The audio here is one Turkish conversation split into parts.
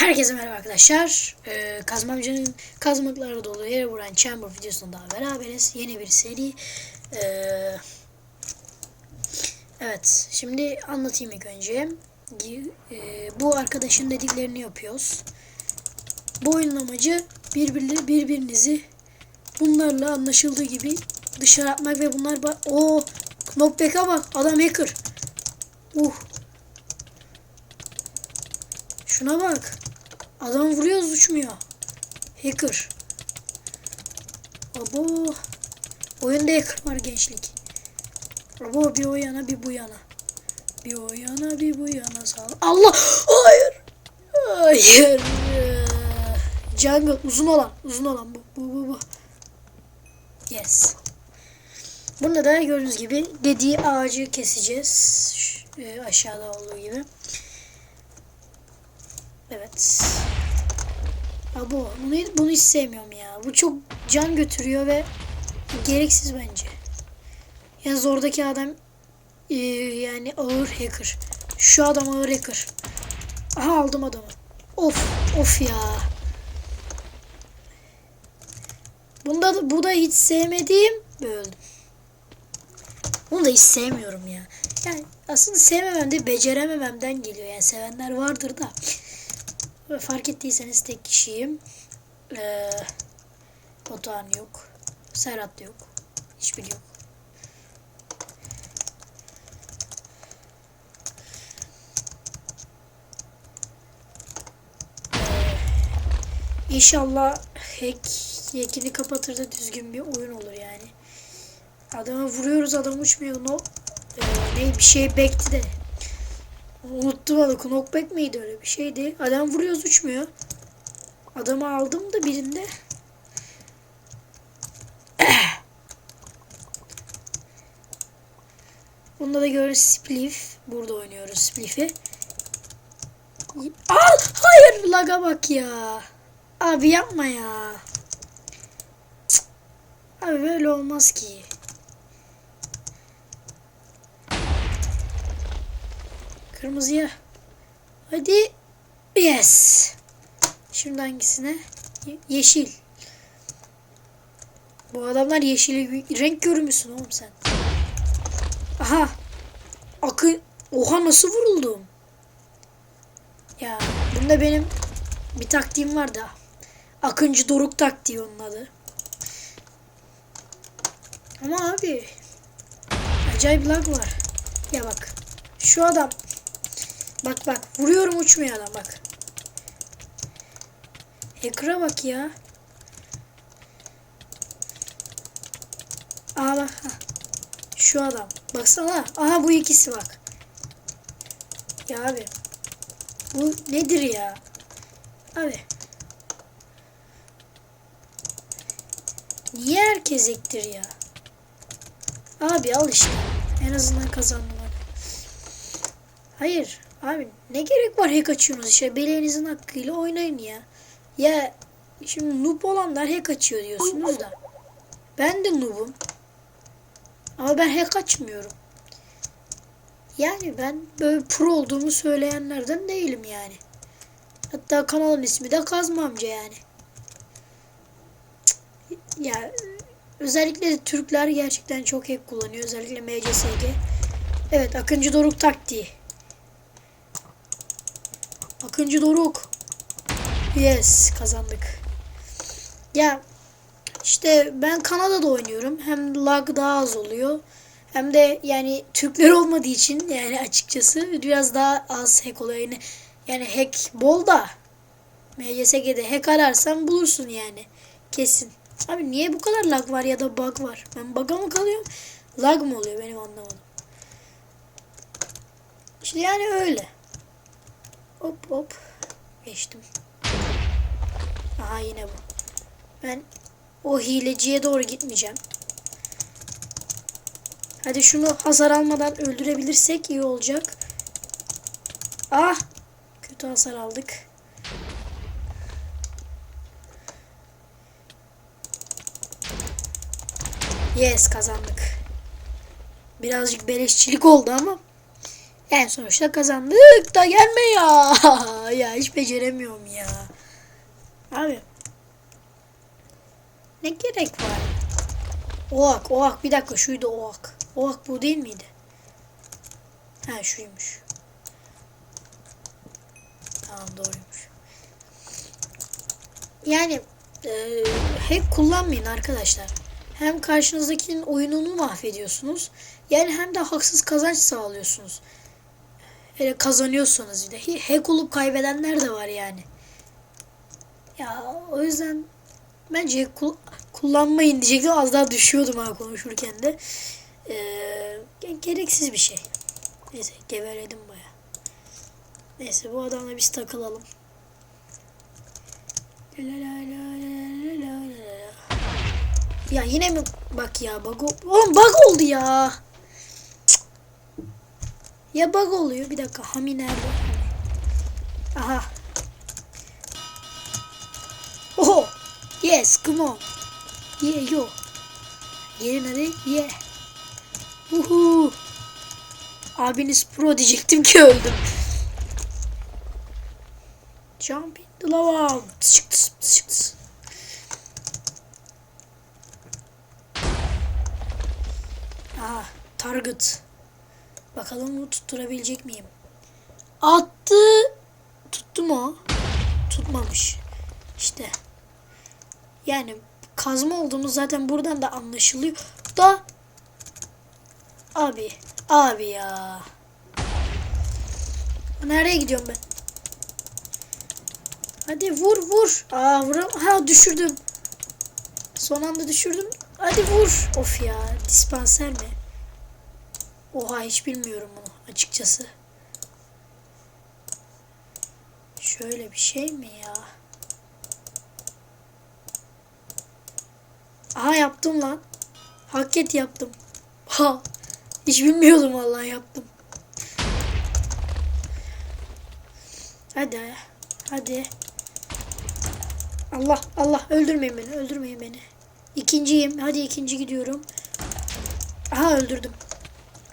Herkese merhaba arkadaşlar. Ee, Kazmamcının kazmakları dolu yere vuran Chamber videosunda beraberiz. Yeni bir seri. Ee, evet. Şimdi anlatayım ilk önce. Ee, bu arkadaşın dediklerini yapıyoruz. Bu oyunun amacı birbirli, birbirinizi bunlarla anlaşıldığı gibi dışarı atmak ve bunlar. Oo, Knockback'a bak. Adam hacker. Uh. Şuna bak. Adam vuruyoruz uçmuyor. Hacker. Abo. Oyunda hacker var gençlik. Abo bir o yana bir bu yana. Bir o yana bir bu yana sağ. Allah! Hayır! Hayır! Jungle uzun olan. Uzun olan bu. Bu bu bu. Yes. Bunda da gördüğünüz gibi dediği ağacı keseceğiz. Şu, e, aşağıda olduğu gibi. Evet. Abo bunu, bunu hiç sevmiyorum ya. Bu çok can götürüyor ve gereksiz bence. Yani oradaki adam e, yani ağır hacker. Şu adam ağır hacker. Aha aldım adamı. Of of ya. Bunda da, bu da hiç sevmediğim öldüm. Bunu da hiç sevmiyorum ya. Yani aslında sevmemem de beceremememden geliyor. Yani sevenler vardır da. Fark ettiyseniz tek kişiyim. Ee, Batuhan yok. Serhat yok. Hiçbiri yok. Ee, İnşallah hack hackini kapatır da düzgün bir oyun olur yani. Adama vuruyoruz adam uçmuyor. No, ee, ne bir şey bekti de. Unuttum adı. Knockback miydi öyle bir şeydi. Adam vuruyoruz uçmuyor. Adamı aldım da birinde. Bunda da görüyoruz Spliff. Burada oynuyoruz Spliff'i. Al! Hayır! Laga bak ya. Abi yapma ya. Cık. Abi böyle olmaz ki. Kırmızıya. Hadi. Yes. Şimdi hangisine? Ye- yeşil. Bu adamlar yeşil renk görmüşsün oğlum sen. Aha. Akı. Oha nasıl vuruldum? Ya bunda benim bir taktiğim var da. Akıncı Doruk taktiği onun adı. Ama abi acayip lag var. Ya bak. Şu adam Bak bak vuruyorum uçmuyor adam bak. Hacker'a bak ya. Aa bak. Şu adam. Baksana. Aha bu ikisi bak. Ya abi. Bu nedir ya? Abi. Niye herkes ektir ya? Abi al işte. En azından kazandım. Hayır. Abi ne gerek var hack açıyorsunuz işte bileğinizin hakkıyla oynayın ya. Ya şimdi noob olanlar hack açıyor diyorsunuz da. Ben de noob'um. Ama ben hack açmıyorum. Yani ben böyle pro olduğumu söyleyenlerden değilim yani. Hatta kanalın ismi de Kazma amca yani. Ya özellikle Türkler gerçekten çok hack kullanıyor. Özellikle MCSG. Evet Akıncı Doruk taktiği. Akıncı Doruk. Yes kazandık. Ya işte ben Kanada'da oynuyorum. Hem lag daha az oluyor. Hem de yani Türkler olmadığı için yani açıkçası biraz daha az hack oluyor. Yani, yani hack bol da MCSG'de hack ararsan bulursun yani. Kesin. Abi niye bu kadar lag var ya da bug var? Ben bug'a mı kalıyorum? Lag mı oluyor benim anlamadım. İşte yani öyle. Hop hop. Geçtim. Aha yine bu. Ben o hileciye doğru gitmeyeceğim. Hadi şunu hasar almadan öldürebilirsek iyi olacak. Ah! Kötü hasar aldık. Yes kazandık. Birazcık beleşçilik oldu ama Yani sonuçta kazandık da gelme ya. ya hiç beceremiyorum ya. Abi. Ne gerek var? Oak, oak. Bir dakika şuydu oak. Oak bu değil miydi? Ha şuymuş. Tamam doğruymuş. Yani e, hep kullanmayın arkadaşlar. Hem karşınızdakinin oyununu mahvediyorsunuz. Yani hem de haksız kazanç sağlıyorsunuz. Hele kazanıyorsanız bir de. Hack olup kaybedenler de var yani. Ya o yüzden bence kul- kullanmayın diyecektim. Az daha düşüyordum ha konuşurken de. Ee, ge- gereksiz bir şey. Neyse geveredim baya. Neyse bu adamla biz takılalım. La la la la la la la. Ya yine mi bak ya bug Oğlum bug oldu ya. Ya bug oluyor. Bir dakika Hami nerede? Aha. Oho. Yes, come on. Yeah, yo. Gelin hadi. Yeah. Uhu. Abiniz pro diyecektim ki öldüm. Jump in the lava. Aha, target. Bakalım bunu tutturabilecek miyim? Attı. Tuttu mu? Tutmamış. İşte. Yani kazma olduğumuz zaten buradan da anlaşılıyor. Da abi, abi ya. Nereye gidiyorum ben? Hadi vur vur. Aa vuram. Ha düşürdüm. Son anda düşürdüm. Hadi vur. Of ya. Dispanser mi? Oha hiç bilmiyorum bunu açıkçası. Şöyle bir şey mi ya? Aha yaptım lan. Hak et yaptım. Ha. Hiç bilmiyordum vallahi yaptım. Hadi. Hadi. Allah Allah öldürmeyin beni öldürmeyin beni. İkinciyim. Hadi ikinci gidiyorum. Aha öldürdüm.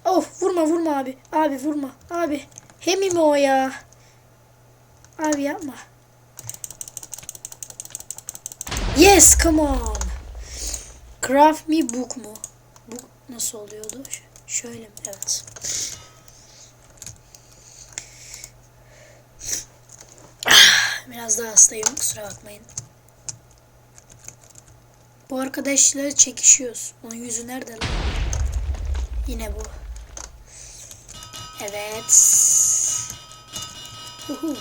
Of vurma vurma abi. Abi vurma. Abi. Hemi mi o ya? Abi yapma. Yes come on. Craft me book mu? Book nasıl oluyordu? Ş- şöyle mi? Evet. Ah, Biraz daha hastayım kusura bakmayın. Bu arkadaşla çekişiyoruz. Onun yüzü nerede lan? Yine bu. Evet. Uhu.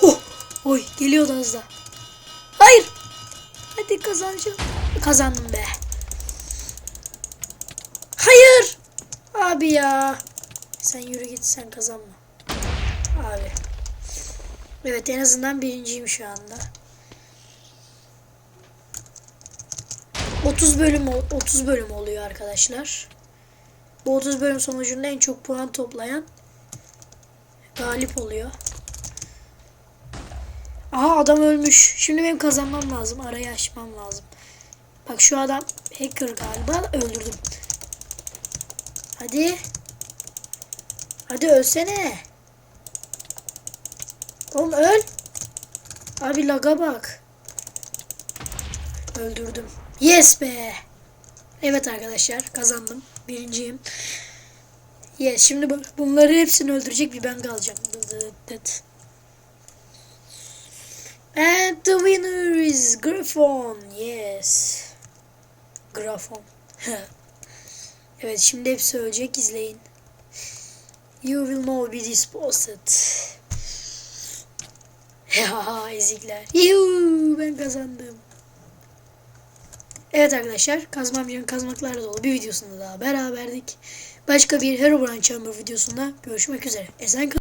Huh. Oy geliyordu az da. Hayır. Hadi kazanacağım. Kazandım be. Hayır. Abi ya. Sen yürü git sen kazanma. Abi. Evet en azından birinciyim şu anda. 30 bölüm ol- 30 bölüm oluyor arkadaşlar. Bu 30 bölüm sonucunda en çok puan toplayan galip oluyor. Aha adam ölmüş. Şimdi benim kazanmam lazım. Arayı açmam lazım. Bak şu adam hacker galiba. Öldürdüm. Hadi. Hadi ölsene. Oğlum öl. Abi laga bak. Öldürdüm. Yes be. Evet arkadaşlar kazandım. Birinciyim. Yes şimdi bu- bunları hepsini öldürecek bir ben kalacağım. And the winner is Griffon. Yes. Grafon. evet şimdi hepsi ölecek izleyin. You will know be disposed. Ya ezikler. Yuhu ben kazandım. Evet arkadaşlar kazmamcının kazmaklarla dolu bir videosunda daha beraberdik. Başka bir Herobrine Chamber videosunda görüşmek üzere. Esen kalın.